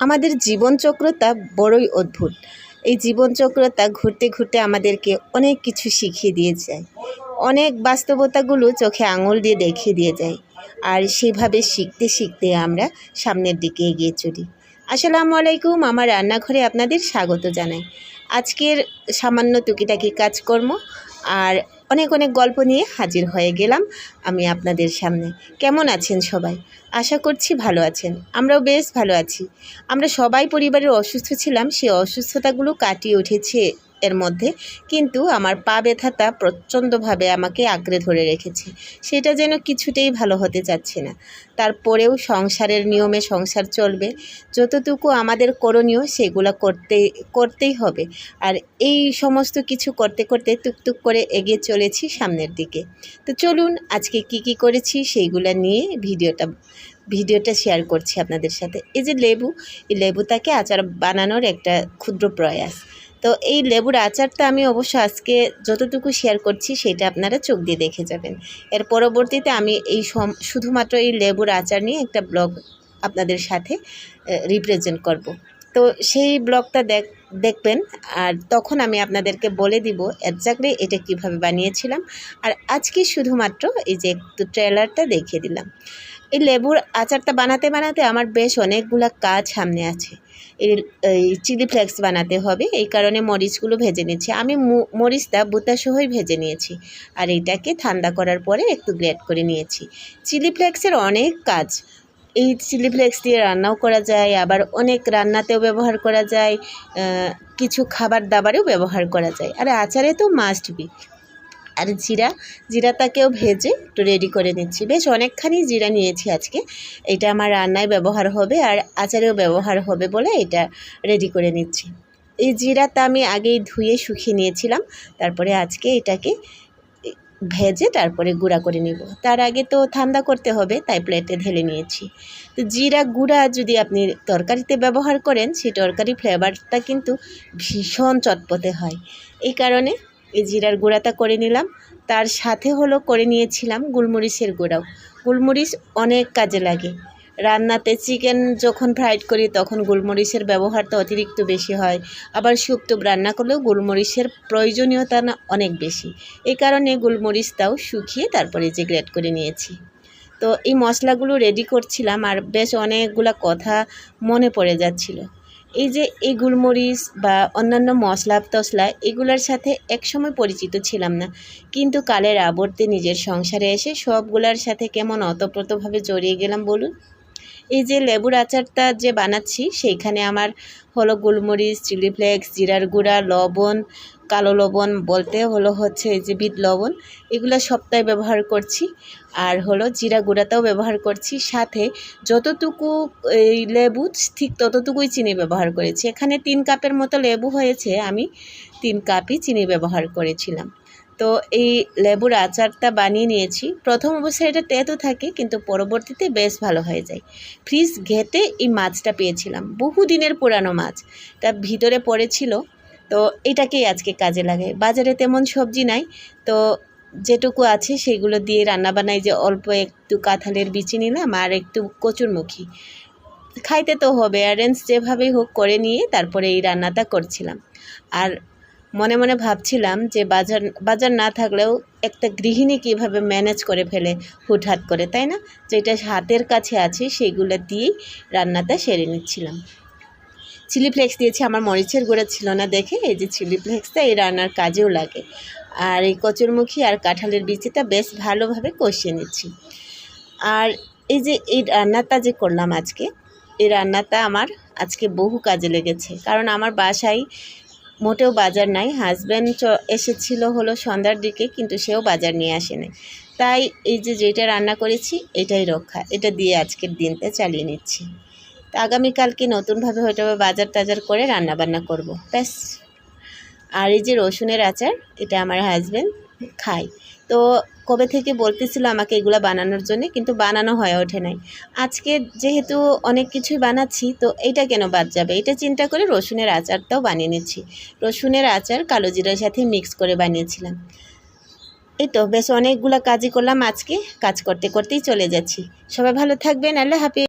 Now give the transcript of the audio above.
আমাদের জীবনচক্রটা বড়ই অদ্ভুত। এই জীবনচক্রটা ঘুরতে ঘুরতে আমাদেরকে অনেক কিছু শিখিয়ে দিয়ে যায়। অনেক বাস্তবতাগুলো চোখে আঙুল দিয়ে দেখিয়ে দিয়ে যায়। আর সেভাবে শিখতে শিখতে আমরা সামনের দিকে এগিয়ে চলি। আসসালামু আলাইকুম, আমার রান্নাঘরে আপনাদের স্বাগত জানাই। আজকের সামান্য টুকিটাকি কাজকর্ম আর অনেক অনেক গল্প নিয়ে হাজির হয়ে গেলাম আমি আপনাদের সামনে। কেমন আছেন সবাই? আশা করছি ভালো আছেন। আমরাও বেশ ভালো আছি। আমরা সবাই পরিবারের অসুস্থ ছিলাম, সে অসুস্থতাগুলো কাটিয়ে উঠেছে এর মধ্যে। কিন্তু আমার পা ব্যথাটা প্রচণ্ডভাবে আমাকে আঁকড়ে ধরে রেখেছে। সেটা যেন কিছুতেই ভালো হতে চাচ্ছে না। তারপরেও সংসারের নিয়মে সংসার চলবে। যতটুকু আমাদের করণীয় সেগুলো করতে, করতেই হবে। আর এই সমস্ত কিছু করতে করতে টুকটুক করে এগিয়ে চলেছি সামনের দিকে। তো চলুন আজকে কি কি করেছি সেইগুলো নিয়ে ভিডিওটা ভিডিওটা শেয়ার করছি আপনাদের সাথে। এই যে লেবু, এই লেবুটাকে আচার বানানোর একটা ক্ষুদ্র প্রয়াস। তো এই লেবুর আচারটা আমি অবশ্য আজকে যতটুকু শেয়ার করছি সেটা আপনারা চোখ দিয়ে দেখে যাবেন এর পরবর্তীতে আমি এই শুধুমাত্র এই লেবুর আচার নিয়ে একটা ব্লগ আপনাদের সাথে রিপ্রেজেন্ট করব। তো সেই ব্লগটা দেখ, দেখবেন, আর তখন আমি আপনাদেরকে বলে দিব একজাক্টলি এটা কীভাবে বানিয়েছিলাম। আর আজকে শুধুমাত্র এই যে একটু ট্রেলারটা দেখিয়ে দিলাম। এই লেবুর আচারটা বানাতে বানাতে আমার বেশ অনেকগুলা কাজ সামনে আছে। এই চিলি ফ্লেক্স বানাতে হবে, এই কারণে মরিচগুলো ভেজে নিচ্ছি আমি মরিচটা বুতাসহই ভেজে নিয়েছি। আর এটাকে ঠান্ডা করার পরে একটু গ্রেট করে নিয়েছি। চিলি ফ্লেক্সের অনেক কাজ। এই চিলি ফ্লেক্স দিয়ে রান্নাও করা যায়, আবার অনেক রান্নাতেও ব্যবহার করা যায় কিছু খাবার দাবারেও ব্যবহার করা যায়। আর আচারে তো মাস্ট বি আর জিরা, জিরাটাকেও ভেজে একটু রেডি করে নিচ্ছি। বেশ, অনেকখানি জিরা নিয়েছি আজকে। এটা আমার রান্নায় ব্যবহার হবে আর আচারেও ব্যবহার হবে বলে এটা রেডি করে নিচ্ছি। এই জিরাটা আমি আগেই ধুয়ে শুকিয়ে নিয়েছিলাম। তারপরে আজকে এটাকে ভেজে তারপরে গুঁড়া করে নিব। তার আগে তো ঠান্ডা করতে হবে, তাই প্লেটে ঢেলে নিয়েছি। তো জিরা গুঁড়া যদি আপনি তরকারিতে ব্যবহার করেন সেই তরকারি ফ্লেভারটা কিন্তু ভীষণ চটপটে হয়। এই কারণে এই জিরার গুঁড়াটা করে নিলাম। তার সাথে হলো করে নিয়েছিলাম গুলমরিচের গুঁড়াও। গুলমরিচ অনেক কাজে লাগে। রান্নাতে চিকেন যখন ফ্রাইড করি, তখন গোলমরিচের ব্যবহারটা অতিরিক্ত বেশি হয়। আবার স্যুপ টুপ রান্না করলেও গোলমরিচের প্রয়োজনীয়তা না অনেক বেশি। এই কারণে গোলমরিচটাও শুকিয়ে তারপরে যে গ্রেট করে নিয়েছি। তো এই মশলাগুলো রেডি করছিলাম আর বেশ অনেকগুলো কথা মনে পড়ে যাচ্ছিল। এই যে এই গুলমরিচ বা অন্যান্য মশলা টশলা এগুলোর সাথে একসময় পরিচিত ছিলাম না। কিন্তু কালের আবর্তে নিজের সংসারে এসে সবগুলোর সাথে কেমন অতপ্রতভাবে জড়িয়ে গেলাম বলুন? এই যে লেবুর আচারটা যে বানাচ্ছি, সেইখানে আমার হলো গোলমরিচ, চিলি ফ্লেক্স, জিরার গুঁড়া, লবণ, কালো লবণ বলতে হলো হচ্ছে এই যে বিট লবণ, এগুলো সপ্তাহে ব্যবহার করছি। আর হলো জিরা গুঁড়াটাও ব্যবহার করছি। সাথে যতটুকু এই লেবু, ঠিক ততটুকুই চিনি ব্যবহার করেছি। এখানে তিন কাপের মতো লেবু হয়েছে, আমি তিন কাপই চিনি ব্যবহার করেছিলাম। তো এই লেবুর আচারটা বানিয়ে নিয়েছি। প্রথম অবস্থায় এটা তেতো থাকে, কিন্তু পরবর্তীতে বেশ ভালো হয়ে যায়। ফ্রিজ ঘেটে এই মাছটা পেয়েছিলাম, বহু দিনের পুরানো মাছ। তা ভিতরে পড়েছিল, তো এটাকেই আজকে কাজে লাগে বাজারে তেমন সবজি নাই, তো যেটুকু আছে সেগুলো দিয়ে রান্না বানাই, যে অল্প একটু কাঁঠালের বিচি নিলাম আর একটু কচুরমুখী। খাইতে তো হবে অ্যারেঞ্জ যেভাবেই হোক করে নিয়ে তারপরে এই রান্নাটা করছিলাম। আর মনে মনে ভাবছিলাম যে বাজার বাজার না থাকলেও একটা গৃহিণী কীভাবে ম্যানেজ করে ফেলে হুটহাট করে, তাই না? যেটা হাতের কাছে আছে, সেগুলো দিয়েই রান্নাটা সেরে নিচ্ছিলাম। চিলি ফ্লেক্স দিয়েছি, আমার মরিচের গুঁড়া ছিল না দেখে, এই যে চিলি ফ্লেক্সটা এই রান্নার কাজেও লাগে। আর এই কচুরমুখী আর কাঁঠালের বিচিটা বেশ ভালোভাবে কষিয়ে নিচ্ছি। আর এই যে, এই রান্নাটা যে করলাম আজকে, এই রান্নাটা আমার আজকে বহু কাজে লেগেছে। কারণ আমার বাসায় মোটেও বাজার নাই। হাজব্যান্ড এসেছিল হলো সন্ধ্যার দিকে, কিন্তু সেও বাজার নিয়ে আসেনি। তাই এই যে যেটা রান্না করেছি, এটাই রক্ষা। এটা দিয়ে আজকের দিনটা চালিয়ে নিচ্ছি। তো আগামীকালকে নতুনভাবে হয়তো বাজার টাজার করে রান্না বান্না করব। ব্যাস। আর এই যে রসুনের আচার, এটা আমার হাজব্যান্ড খায়। তো কবে থেকে বলতেছিল আমাকে এগুলো বানানোর জন্য, কিন্তু বানানো হয়ে ওঠে নাই। আজকে যেহেতু অনেক কিছুই বানাচ্ছি, তো এটা কেন বাদ যাবে? এটা চিন্তা করে রসুনের আচারটাও বানিয়ে নিচ্ছি। রসুনের আচার কালো জিরার সাথে মিক্স করে বানিয়েছিলাম। এই তো, বেশ অনেকগুলো কাজই করলাম আজকে। কাজ করতে করতেই চলে যাচ্ছি। সবাই ভালো থাকবেন, আল্লাহ হাফিজ।